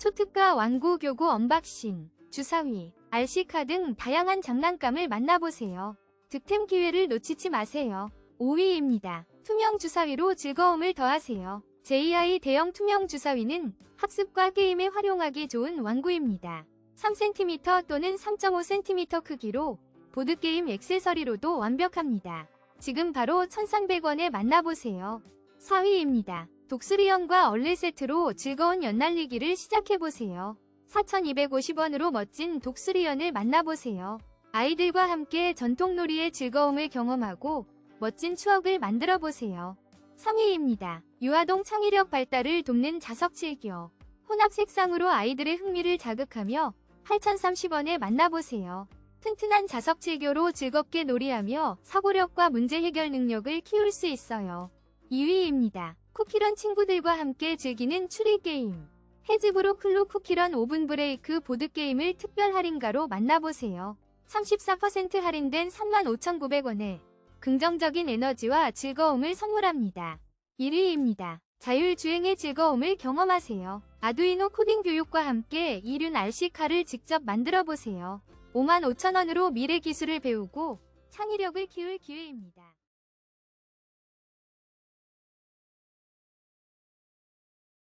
초특가 완구 교구 언박싱, 주사위, RC카 등 다양한 장난감을 만나보세요. 득템 기회를 놓치지 마세요. 5위입니다. 투명 주사위로 즐거움을 더하세요. JI 대형 투명 주사위는 학습과 게임에 활용하기 좋은 완구입니다. 3cm 또는 3.5cm 크기로 보드게임 액세서리로도 완벽합니다. 지금 바로 1300원에 만나보세요. 4위입니다. 독수리연과 얼레 세트로 즐거운 연날리기를 시작해보세요. 4250원으로 멋진 독수리연을 만나보세요. 아이들과 함께 전통놀이의 즐거움을 경험하고 멋진 추억을 만들어보세요. 3위입니다. 유아동 창의력 발달을 돕는 자석 칠교. 혼합 색상으로 아이들의 흥미를 자극하며 8,030원에 만나보세요. 튼튼한 자석 칠교로 즐겁게 놀이하며 사고력과 문제 해결 능력을 키울 수 있어요. 2위입니다. 쿠키런 친구들과 함께 즐기는 추리 게임. 해즈브로 클로 쿠키런 오븐 브레이크 보드게임을 특별 할인가로 만나보세요. 34% 할인된 35,900원에 긍정적인 에너지와 즐거움을 선물합니다. 1위입니다. 자율주행의 즐거움을 경험하세요. 아두이노 코딩 교육과 함께 이륜 RC카를 직접 만들어 보세요. 55,000원으로 미래 기술을 배우고 창의력을 키울 기회입니다.